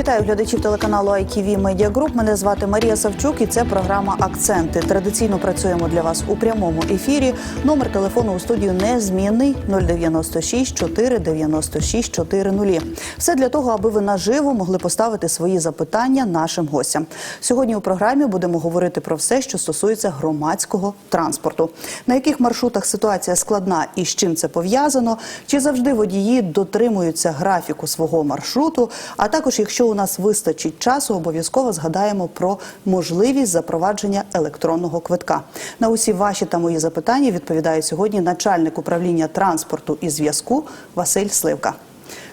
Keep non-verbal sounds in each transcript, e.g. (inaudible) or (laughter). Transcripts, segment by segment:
Вітаю глядачів телеканалу ITV Media Group. Мене звати Марія Савчук і це програма Акценти. Традиційно працюємо для вас у прямому ефірі. Номер телефону у студію незмінний 096 496 400. Все для того, аби ви наживо могли поставити свої запитання нашим гостям. Сьогодні у програмі будемо говорити про все, що стосується громадського транспорту. На яких маршрутах ситуація складна і з чим це пов'язано? Чи завжди водії дотримуються графіку свого маршруту? А також, якщо у нас вистачить часу, обов'язково згадаємо про можливість запровадження електронного квитка. На усі ваші та мої запитання відповідає сьогодні начальник управління транспорту і зв'язку Василь Сливка.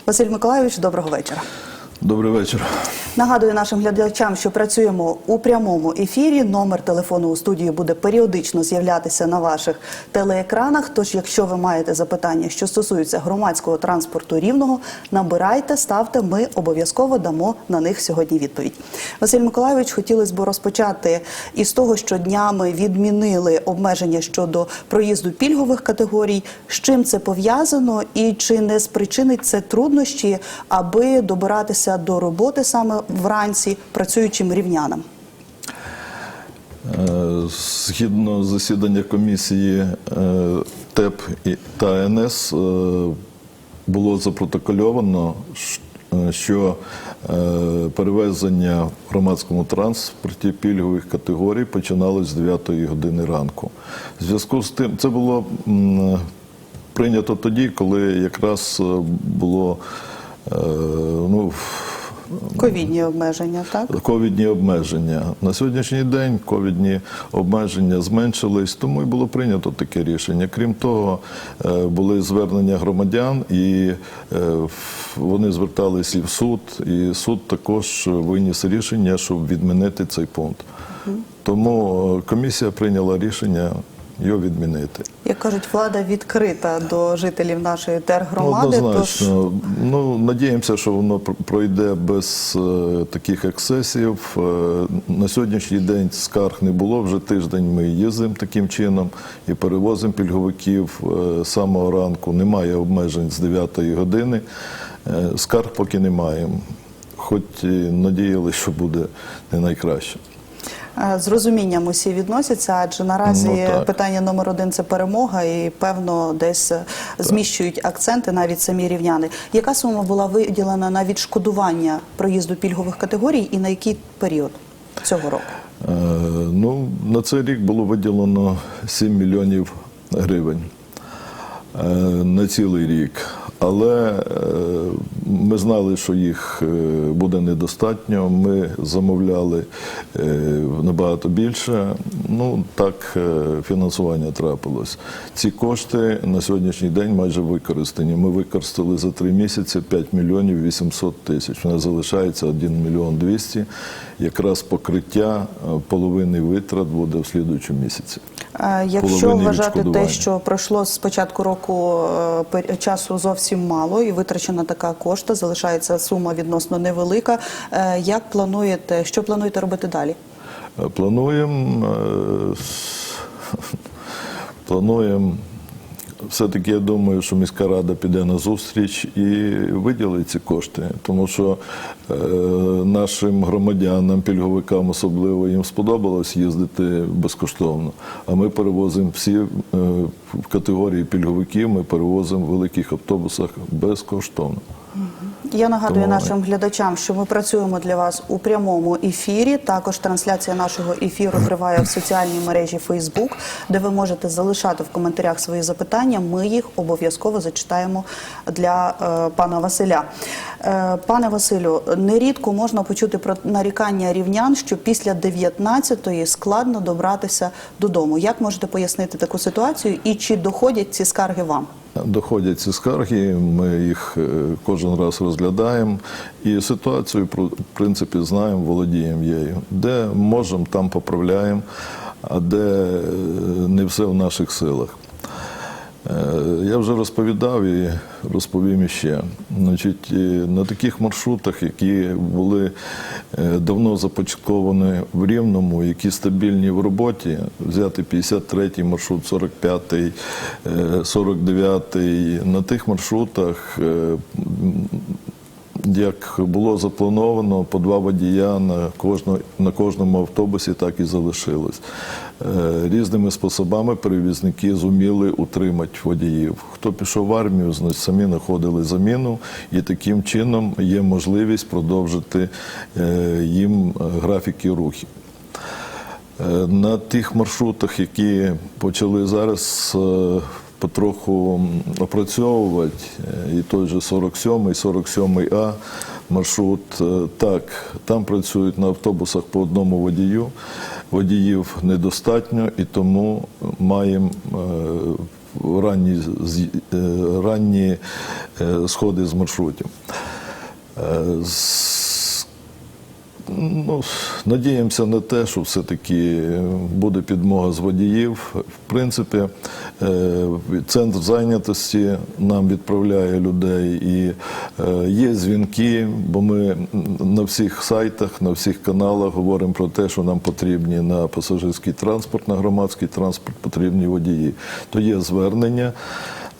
Василь Миколайович, доброго вечора. Добрий вечір. Нагадую нашим глядачам, що працюємо у прямому ефірі. Номер телефону у студії буде періодично з'являтися на ваших телеекранах. Тож, якщо ви маєте запитання, що стосуються громадського транспорту рівного, набирайте, ставте. Ми обов'язково дамо на них сьогодні відповідь. Василь Миколайович, хотілося б розпочати із того, що днями відмінили обмеження щодо проїзду пільгових категорій. З чим це пов'язано, і чи не спричинить це труднощі, аби добиратися до роботи саме вранці працюючим рівнянам? Згідно засідання комісії е, ТЕП та НС е, було запротокольовано, е, що перевезення в громадському транспорті пільгових категорій починалось з 9 години ранку. В зв'язку з тим, це було прийнято тоді, коли якраз було ну, Ковідні обмеження, так? ковідні обмеження. На сьогоднішній день ковідні обмеження зменшились, тому і було прийнято таке рішення. Крім того, е, були звернення громадян, і е, вони зверталися і в суд, і суд також виніс рішення, щоб відмінити цей пункт. Тому е, комісія прийняла рішення його відмінити. Як кажуть, влада відкрита до жителів нашої тергромади. Тож Однозначно. Ну, надіємося, що воно пр- пройде без е, таких ексцесів. Е, на сьогоднішній день скарг не було. Вже тиждень ми їздимо таким чином і перевозимо пільговиків е, з самого ранку. Немає обмежень з 9 години. Е, скарг поки немає. Хоч і надіялися, що буде не найкраще. Е, з розумінням усі відносяться, адже наразі Ну, питання номер один це перемога, і певно десь е, зміщують акценти навіть самі рівняни. Яка сума була виділена на відшкодування проїзду пільгових категорій і на який період цього року? Е, Ну, на цей рік було виділено 7 мільйонів гривень е, на цілий рік. Але е, ми знали, що їх е, буде недостатньо. Ми замовляли е, набагато більше. Ну так фінансування трапилось. Ці кошти на сьогоднішній день майже використані. Ми використали за три місяці 5 мільйонів 800 тисяч. У нас залишається 1 мільйон 200. Якраз покриття половини витрат буде в слідуючому місяці. Якщо вважати те, що пройшло з початку року часу зовсім мало і витрачена така кошта, залишається сума відносно невелика. е, Як плануєте, що плануєте робити далі? Е, Плануємо, е, (laughs) плануємо. Все-таки я думаю, що міська рада піде на зустріч і виділить ці кошти, тому що е, нашим громадянам, пільговикам особливо їм сподобалось їздити безкоштовно. А ми перевозимо всі е, в категорії пільговиків, ми перевозимо в великих автобусах безкоштовно. Я нагадую Тому- нашим глядачам, що ми працюємо для вас у прямому ефірі. Також трансляція нашого ефіру триває в соціальній мережі Facebook, де ви можете залишати в коментарях свої запитання. Ми їх обов'язково зачитаємо для е, пана Василя. Е, пане Василю, нерідко можна почути про нарікання рівнян, що після 19-ї складно добратися додому. Як можете пояснити таку ситуацію і чи доходять ці скарги вам? Доходять ці скарги, ми їх е, кожен раз розглядаємо і ситуацію в принципі знаємо, володіємо її. Де можемо, там поправляємо, а де е, не все в наших силах. Е, Я вже розповідав і розповім іще. Значить, е, на таких маршрутах, які були е, давно започатковані в Рівному, які стабільні в роботі, взяти 53-й маршрут, 45-й, е, 49-й, на тих маршрутах е, як було заплановано, по два водія на, кожно, на кожному автобусі так і залишилось. Е, Різними способами перевізники зуміли утримати водіїв. Хто пішов в армію, значить самі знаходили заміну, і таким чином є можливість продовжити е, їм е, графіки рухів. На тих маршрутах, які почали зараз потроху опрацьовувати, е, і той же 47-й, 47 А маршрут, е, так, там працюють на автобусах по одному водію. Водіїв недостатньо, і тому маємо е, ранні, ранні сходи з маршрутів. Ну, надіємося на те, що все-таки буде підмога з водіїв. В принципі, центр зайнятості нам відправляє людей і е, є дзвінки, бо ми на всіх сайтах, на всіх каналах говоримо про те, що нам потрібні на пасажирський транспорт, на громадський транспорт потрібні водії. То є звернення.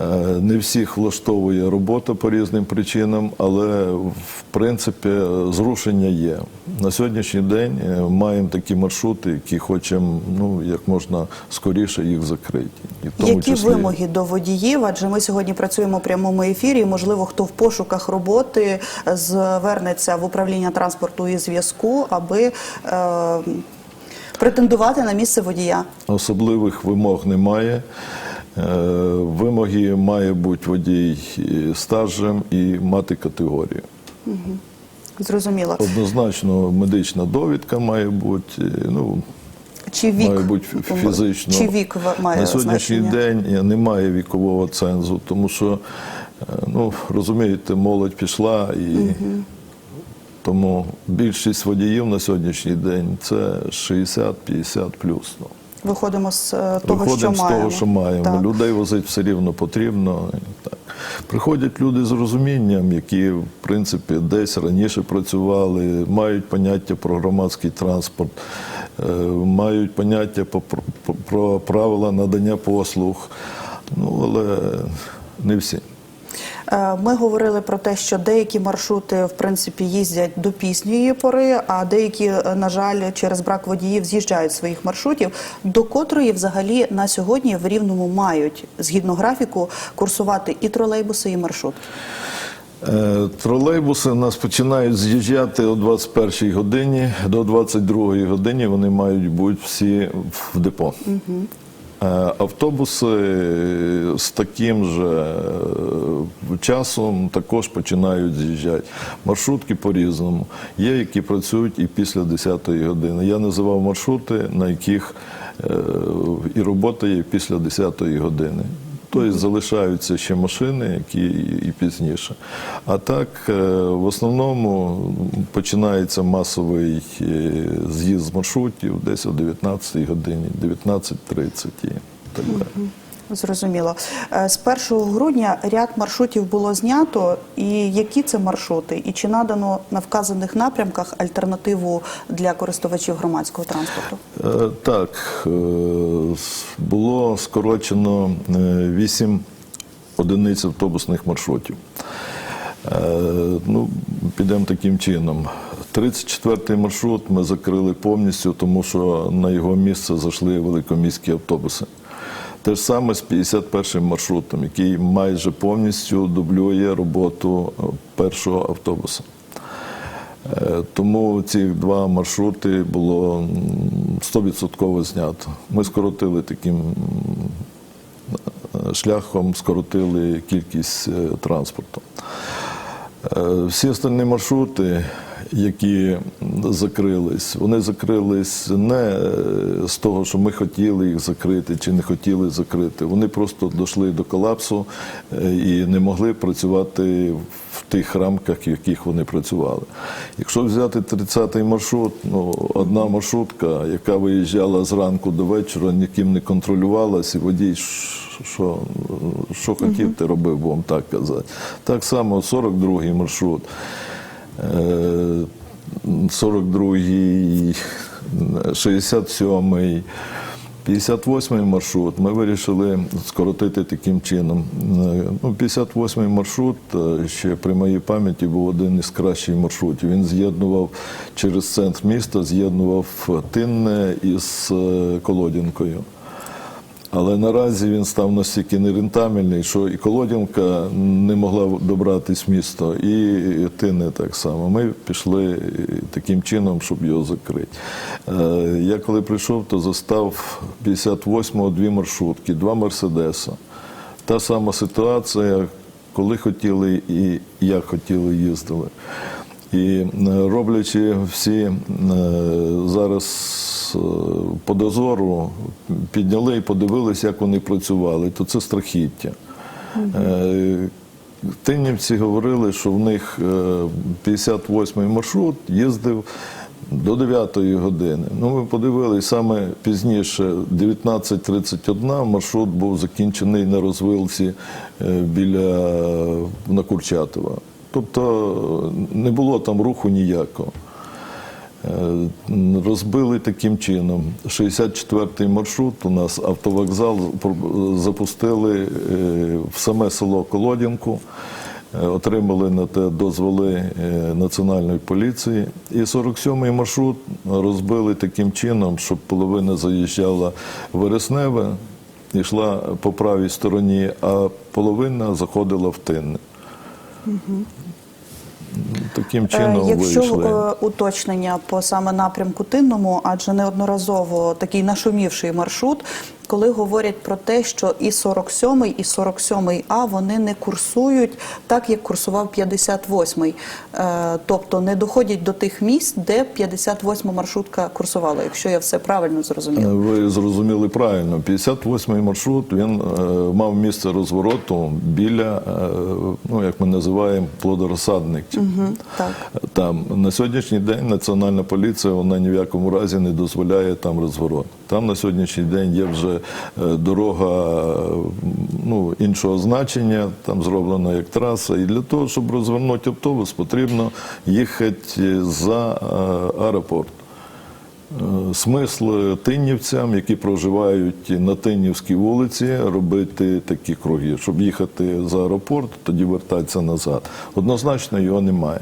Е, Не всіх влаштовує робота по різним причинам, але в принципі зрушення є. На сьогоднішній день е, маємо такі маршрути, які хочемо ну, як можна скоріше їх закрити. І в тому Які числі- вимоги до водіїв? Адже ми сьогодні працюємо у прямому ефірі. і, Можливо, хто в пошуках роботи звернеться в управління транспорту і зв'язку, аби е, претендувати на місце водія. Особливих вимог немає. Е, Вимоги має бути водій стажем і мати категорію. Зрозуміло. Однозначно медична довідка має бути. е, Ну, Чи вік має бути фізично. Чи вік має На сьогоднішній значення? день немає вікового цензу, тому що, е, ну, розумієте, молодь пішла і тому більшість водіїв на сьогоднішній день це 60-50 плюс. Виходимо з е, того, Виходимо що з маємо. того, що маємо. Так. Людей возити все рівно потрібно. Так. Приходять люди з розумінням, які, в принципі, десь раніше працювали, мають поняття про громадський транспорт, е, мають поняття по- про, про правила надання послуг. Ну, але не всі. Е, Ми говорили про те, що деякі маршрути в принципі їздять до пізньої пори, а деякі, е, на жаль, через брак водіїв з'їжджають своїх маршрутів. До котрої взагалі на сьогодні в рівному мають згідно графіку курсувати і тролейбуси, і маршрутки. Е, Тролейбуси у нас починають з'їжджати о 21 годині. До 22 годині вони мають бути всі в депо. Е, Автобуси з таким же е, часом також починають з'їжджати. Маршрутки по-різному. Є, які працюють і після 10 години. Я називав маршрути, на яких е, і робота є після 10 години. Тобто залишаються ще машини, які і пізніше. А так, е, в основному починається масовий е, з'їзд з маршрутів десь о 19 годині, 19.30 і так далі. Зрозуміло. Е, З 1 грудня ряд маршрутів було знято. І які це маршрути? І чи надано на вказаних напрямках альтернативу для користувачів громадського транспорту? Е, Так, е, було скорочено 8 одиниць автобусних маршрутів. Ну, підемо таким чином. 34-й маршрут ми закрили повністю, тому що на його місце зайшли великоміські автобуси. Те ж саме з 51-м маршрутом, який майже повністю дублює роботу е, першого автобуса. Е, Тому ці два маршрути було м, 100% знято. Ми скоротили таким е, шляхом, скоротили кількість транспорту. Всі остальні маршрути, які закрились, вони закрились не е, з того, що ми хотіли їх закрити чи не хотіли закрити. Вони просто дійшли до колапсу е, і не могли працювати в тих рамках, в яких вони працювали. Якщо взяти 30-й маршрут, ну, одна маршрутка, яка виїжджала зранку до вечора, ніким не контролювалась, і водій що, що хотів, ти робив, будемо так казати. Так само 42-й маршрут. Е, 42-й, 67-й, 58-й маршрут ми вирішили скоротити таким чином. Е, Ну, 58-й маршрут е, ще при моїй пам'яті був один із кращих маршрутів. Він з'єднував через центр міста, з'єднував Тинне із е, Колодінкою. Але наразі він став настільки нерентабельний, що і Колодянка не могла добратись місто, і Тини так само. Ми пішли таким чином, щоб його закрити. Е, Я коли прийшов, то застав 58-го дві маршрутки, два Мерседеса. Та сама ситуація, коли хотіли і як хотіли, їздили. І е, роблячи всі е, зараз е, по дозору, підняли і подивилися, як вони працювали, то це страхіття. Е, Тинівці говорили, що в них е, 58-й маршрут їздив до 9-ї години. Ну, ми подивилися, саме пізніше, 19.31, маршрут був закінчений на розвилці біля на Курчатова. Тобто не було там руху ніякого. Е, Розбили таким чином. 64-й маршрут у нас автовокзал запустили е, в саме село Колодінку, е, отримали на те дозволи Національної поліції. І 47-й маршрут розбили таким чином, щоб половина заїжджала в Вересневе, йшла по правій стороні, а половина заходила в Тинне. Угу. Таким Е, чином Якщо вийшли. е, уточнення по саме напрямку Тинному, адже неодноразово такий нашумівший маршрут, коли говорять про те, що і 47-й, і 47-й А вони не курсують так, як курсував 58-й. Е, Тобто не доходять до тих місць, де 58-ма маршрутка курсувала, якщо я все правильно зрозуміла. Ви зрозуміли правильно. 58-й маршрут він мав місце розвороту біля, ну як ми називаємо, Там на сьогоднішній день Національна поліція вона ні в якому разі не дозволяє там розворот. Там на сьогоднішній день є вже е, дорога ну, іншого значення, там зроблена як траса. І для того, щоб розвернути автобус, потрібно їхати за е, аеропорт. Е, Смисл тиннівцям, які проживають на Тиннівській вулиці, робити такі круги, щоб їхати за аеропорт, тоді вертатися назад. Однозначно його немає.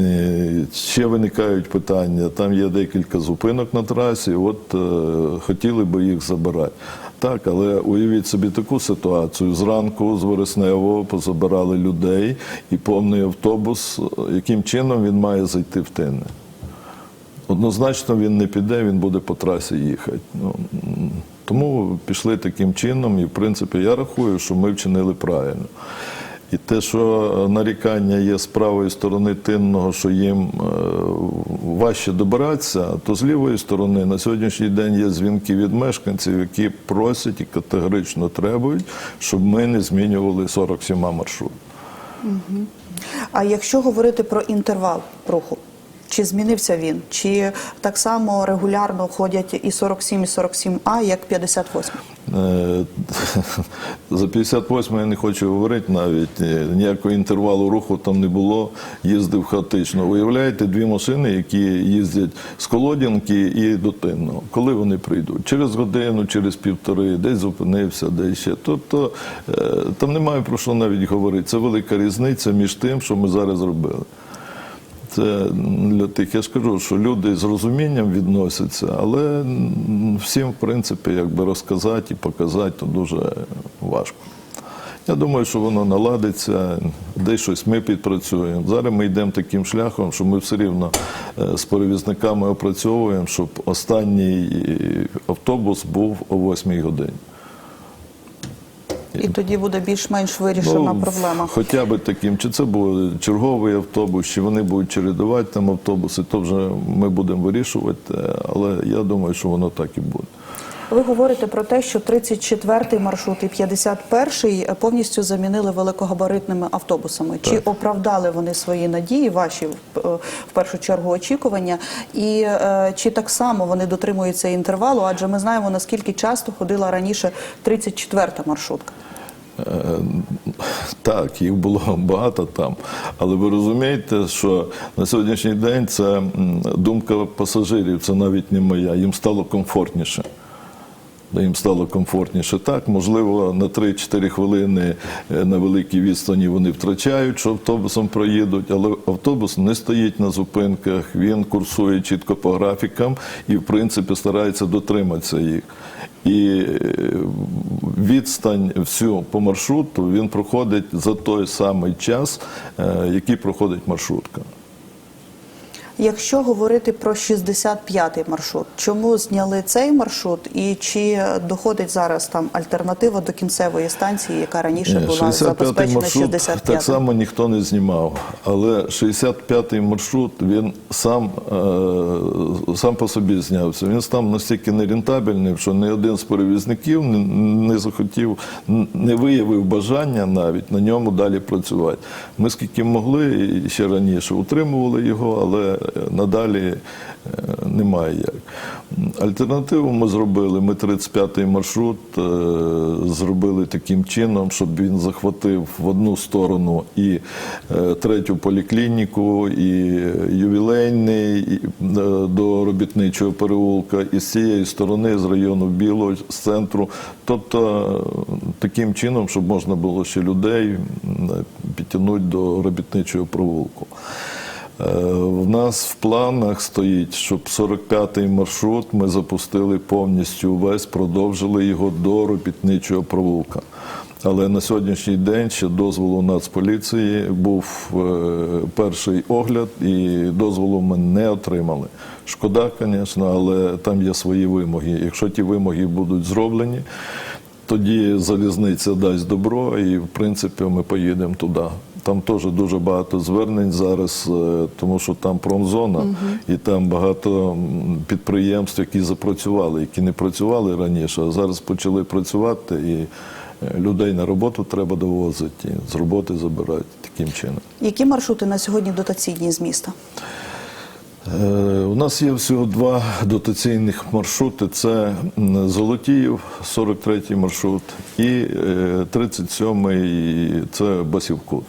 Е, Ще виникають питання. Там є декілька зупинок на трасі. От е, хотіли би їх забирати. Так, але уявіть собі таку ситуацію. Зранку з Вересневого позабирали людей і повний автобус. Яким чином він має зайти в Тинне? Однозначно він не піде, він буде по трасі їхати. Ну, тому пішли таким чином, і в принципі я рахую, що ми вчинили правильно. І те, що нарікання є з правої сторони тинного, що їм е, важче добиратися, то з лівої сторони на сьогоднішній день є дзвінки від мешканців, які просять і категорично требують, щоб ми не змінювали 47 маршрут. А якщо говорити про інтервал руху, чи змінився він? Чи так само регулярно ходять і 47, і 47А, як 58? Е, (laughs) За 58 я не хочу говорити навіть. е, Ніякого інтервалу руху там не було, їздив хаотично. Уявляєте, дві машини, які їздять з Колодянки і до Тинного. Коли вони прийдуть? Через годину, через півтори, десь зупинився, десь ще. Тобто е, там немає про що навіть говорити. Це велика різниця між тим, що ми зараз робили. Це для тих, я ж кажу, що люди з розумінням відносяться, але всім, в принципі, якби розказати і показати, то дуже важко. Я думаю, що воно наладиться, десь щось ми підпрацюємо. Зараз ми йдемо таким шляхом, що ми все рівно е, з перевізниками опрацьовуємо, щоб останній е, автобус був о 8 годині. І тоді буде більш-менш вирішена Ну, проблема. Хоча б таким, чи це буде черговий автобус, чи вони будуть чередувати там автобуси, то вже ми будемо вирішувати. Але я думаю, що воно так і буде. Ви говорите про те, що 34-й маршрут і 51-й повністю замінили великогабаритними автобусами. Чи оправдали вони свої надії, ваші е, в першу чергу очікування, і е, чи так само вони дотримуються інтервалу? Адже ми знаємо наскільки часто ходила раніше 34-та маршрутка. Е, Так, їх було багато там. Але ви розумієте, що на сьогоднішній день це думка пасажирів, це навіть не моя. Їм стало комфортніше. Їм стало комфортніше. Так, можливо, на 3-4 хвилини е, на великій відстані вони втрачають, що автобусом проїдуть, але автобус не стоїть на зупинках, він курсує чітко по графікам і, в принципі, старається дотриматися їх. І е, відстань всю по маршруту він проходить за той самий час, е, який проходить маршрутка. Якщо говорити про 65-й маршрут, чому зняли цей маршрут і чи доходить зараз там альтернатива до кінцевої станції, яка раніше Ні, була забезпечена маршрут 65 так само ніхто не знімав. Але 65-й маршрут він сам, е, сам по собі знявся. Він став настільки нерентабельним, що ні один з перевізників не, не захотів, не виявив бажання навіть на ньому далі працювати. Ми скільки могли і ще раніше утримували його, але надалі е, немає як. Альтернативу ми зробили. Ми 35-й маршрут е, зробили таким чином, щоб він захватив в одну сторону і е, третю поліклініку, і ювілейний і, до робітничого переулка, і з цієї сторони, з району Білого, з центру. Тобто таким чином, щоб можна було ще людей підтягнути до робітничого провулку. Е, В нас в планах стоїть, щоб 45-й маршрут ми запустили повністю весь, продовжили його до робітничого провулка. Але на сьогоднішній день ще дозволу Нацполіції був е, перший огляд, і дозволу ми не отримали. Шкода, звісно, але там є свої вимоги. Якщо ті вимоги будуть зроблені, тоді залізниця дасть добро, і в принципі ми поїдемо туди. Там теж дуже багато звернень зараз, е, тому що там промзона, і там багато підприємств, які запрацювали, які не працювали раніше, а зараз почали працювати, і е, людей на роботу треба довозити, і з роботи забирати таким чином. Які маршрути на сьогодні дотаційні з міста? Е, У нас є всього два дотаційних маршрути: це Золотіїв, 43-й маршрут, і е, 37-й це Басівкут.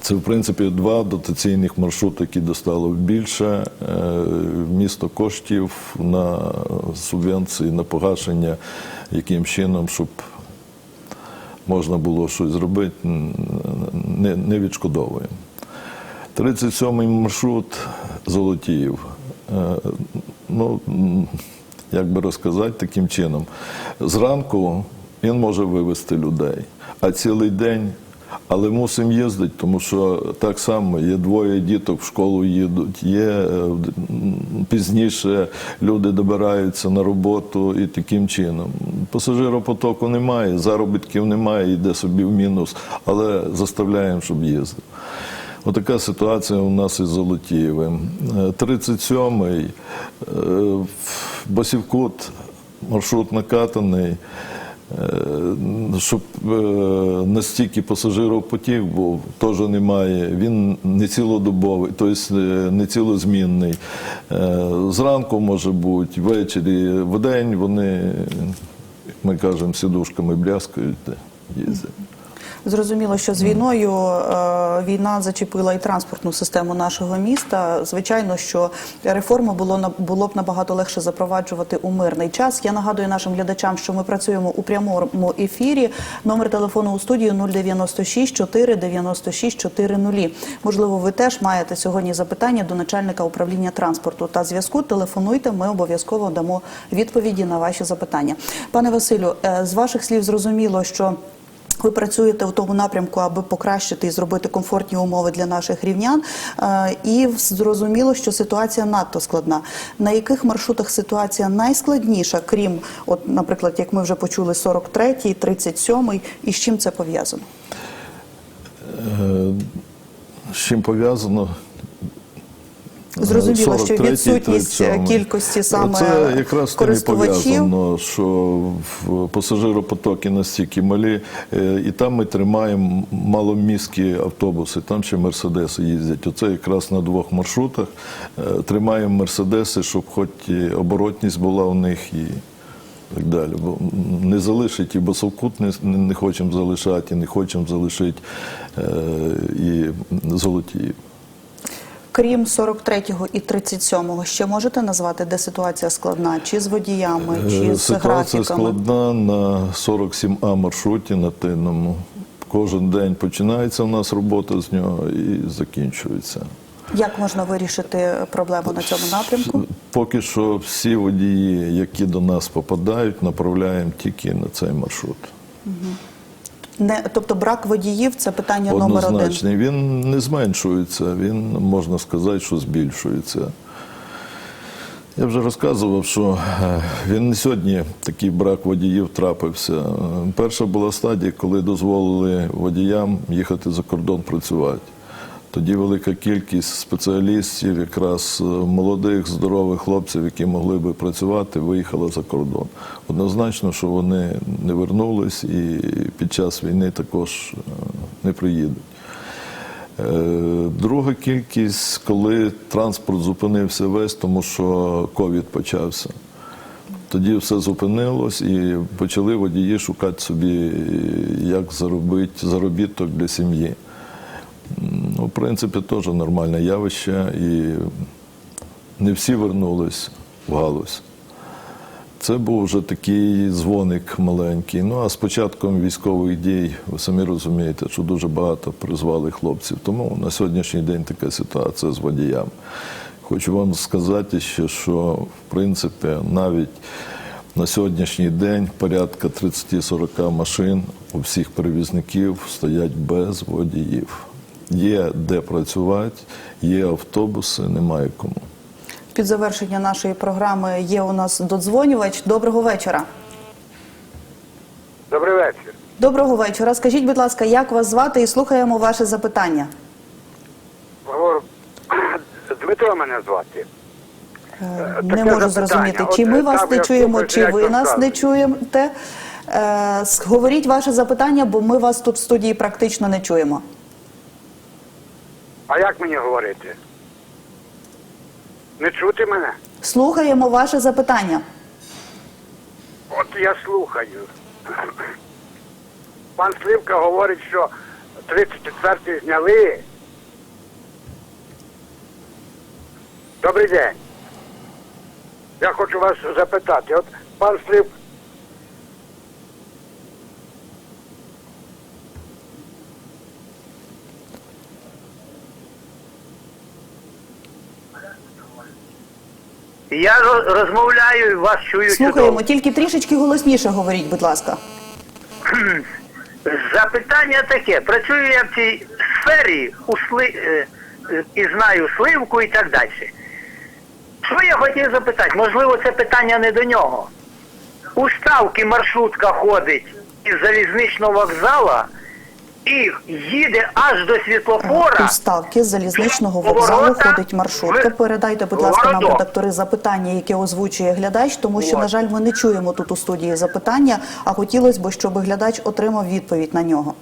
Це, в принципі, два дотаційних маршрути, які достало більше е, місто коштів на субвенції, на погашення, яким чином, щоб можна було щось зробити, не, не відшкодовуємо. 37-й маршрут Золотіїв. Е, Ну, як би розказати таким чином. Зранку він може вивезти людей, а цілий день. Але мусимо їздити, тому що так само є двоє діток в школу їдуть, є е, пізніше люди добираються на роботу і таким чином. Пасажиропотоку немає, заробітків немає, йде собі в мінус, але заставляємо, щоб їздив. Отака ситуація у нас із Золотієвим. Е, 37-й е, Басівкут, маршрут накатаний. Е, Щоб е, настільки пасажиропотік був, теж немає. Він не цілодобовий, тобто не цілозмінний. Зранку може бути, ввечері, вдень вони, як ми кажемо, сідушками бляскають, їздять. Зрозуміло, що з війною е, війна зачепила і транспортну систему нашого міста. Звичайно, що реформу було було б набагато легше запроваджувати у мирний час. Я нагадую нашим глядачам, що ми працюємо у прямому ефірі. Номер телефону у студію 096 4 96 400. Можливо, ви теж маєте сьогодні запитання до начальника управління транспорту та зв'язку. Телефонуйте, ми обов'язково дамо відповіді на ваші запитання. Пане Василю, е, з ваших слів зрозуміло, що ви працюєте у тому напрямку, аби покращити і зробити комфортні умови для наших рівнян. Е, І зрозуміло, що ситуація надто складна. На яких маршрутах ситуація найскладніша, крім, от, наприклад, як ми вже почули, 43-й, 37-й, і з чим це пов'язано? Е, З чим пов'язано? Зрозуміло, що відсутність кількості саме Це якраз користувачів. пов'язано, що пасажиропотоки настільки малі, е, і там ми тримаємо маломіські автобуси, там ще мерседеси їздять. Оце якраз на двох маршрутах е, тримаємо мерседеси, щоб хоч і оборотність була у них і так далі. Бо не залишить і Басовкут не, не хочемо залишати, і не хочемо залишити е, і Золотіїв. Крім 43-го і 37-го, ще можете назвати, де ситуація складна? Чи з водіями, чи Е, з Ситуація складна на 47А маршруті на Тинному. Кожен день починається у нас робота з нього і закінчується. Як можна вирішити проблему на цьому напрямку? Поки що всі водії, які до нас попадають, направляємо тільки на цей маршрут. Не, тобто брак водіїв це питання номер один. Він не зменшується, він можна сказати, що збільшується. Я вже розказував, що е, він не сьогодні такий брак водіїв трапився. Перша була стадія, коли дозволили водіям їхати за кордон працювати. Тоді велика кількість спеціалістів, якраз е, молодих, здорових хлопців, які могли би працювати, виїхала за кордон. Однозначно, що вони не вернулись і під час війни також е, не приїдуть. Е, Друга кількість, коли транспорт зупинився весь, тому що ковід почався. Тоді все зупинилось і почали водії шукати собі, як заробити заробіток для сім'ї. Ну, в принципі, теж нормальне явище, і не всі вернулись в галузь. Це був вже такий дзвоник маленький. Ну а з початком військових дій, ви самі розумієте, що дуже багато призвали хлопців. Тому на сьогоднішній день така ситуація з водіями. Хочу вам сказати ще, що в принципі навіть на сьогоднішній день порядка 30-40 машин у всіх перевізників стоять без водіїв. Є де працювати, є автобуси, немає кому. Під завершення нашої програми є у нас додзвонювач. Доброго вечора. Добрий вечір. Доброго вечора. Скажіть, будь ласка, як вас звати і слухаємо ваше запитання. Говорю, Дмитро мене звати. Е, таке Не можу запитання. зрозуміти, От, чи ми е, вас там не чуємо, чи ви нас не чуєте. Е, Говоріть ваше запитання, бо ми вас тут в студії практично не чуємо. А як мені говорити? Не чути мене? Слухаємо ваше запитання. От я слухаю. Пан Сливка говорить, що 34 зняли. Добрий день. Я хочу вас запитати. От пан Сливка. Я ро- розмовляю і вас чую Слухаємо, чудово. тільки трішечки голосніше говоріть, будь ласка. Запитання таке. Працюю я в цій сфері у сли... е, е, і знаю сливку і так далі. Що я хотів запитати? Можливо, це питання не до нього. У ставки маршрутка ходить із залізничного вокзала і їде аж до світлофора. У ставки залізничного вокзалу ходить маршрутка. Передайте, будь ласка, нам редактори запитання, яке озвучує глядач, тому що, От. на жаль, ми не чуємо тут у студії запитання, а хотілося б, щоб глядач отримав відповідь на нього.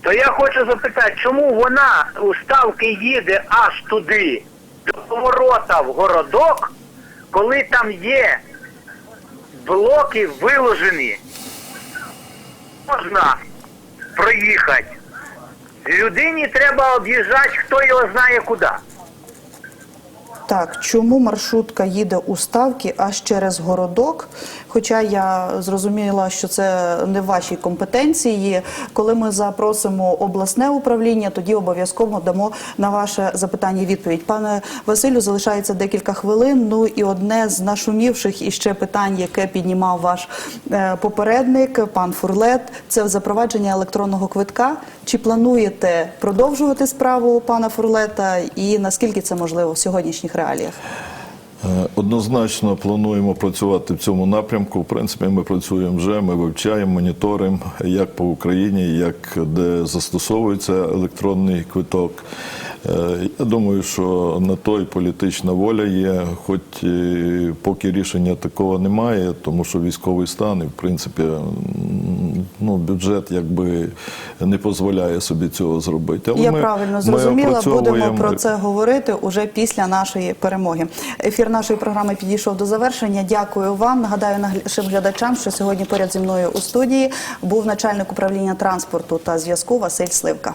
То я хочу запитати, чому вона у ставки їде аж туди, до поворота в городок, коли там є блоки виложені, можна проїхати. Людині треба об'їжджати, хто його знає куди. Так, чому маршрутка їде у ставки аж через городок? Хоча я зрозуміла, що це не в вашій компетенції. Коли ми запросимо обласне управління, тоді обов'язково дамо на ваше запитання відповідь. Пане Василю, залишається декілька хвилин. Ну і одне з нашумівших іще питань, яке піднімав ваш е, попередник, пан Фурлет, це запровадження електронного квитка. Чи плануєте продовжувати справу пана Фурлета, і наскільки це можливо в сьогоднішніх реаліях? Е, Однозначно плануємо працювати в цьому напрямку. В принципі, ми працюємо вже, ми вивчаємо, моніторимо як по Україні, як де застосовується електронний квиток. Е, Я думаю, що на то і політична воля є, хоч поки рішення такого немає, тому що військовий стан і в принципі ну, бюджет якби не дозволяє собі цього зробити. Але Я ми- правильно зрозуміла. Будемо про це говорити уже після нашої перемоги. Ефір нашої програми підійшов до завершення. Дякую вам. Нагадаю нашим глядачам, що сьогодні поряд зі мною у студії був начальник управління транспорту та зв'язку Василь Сливка.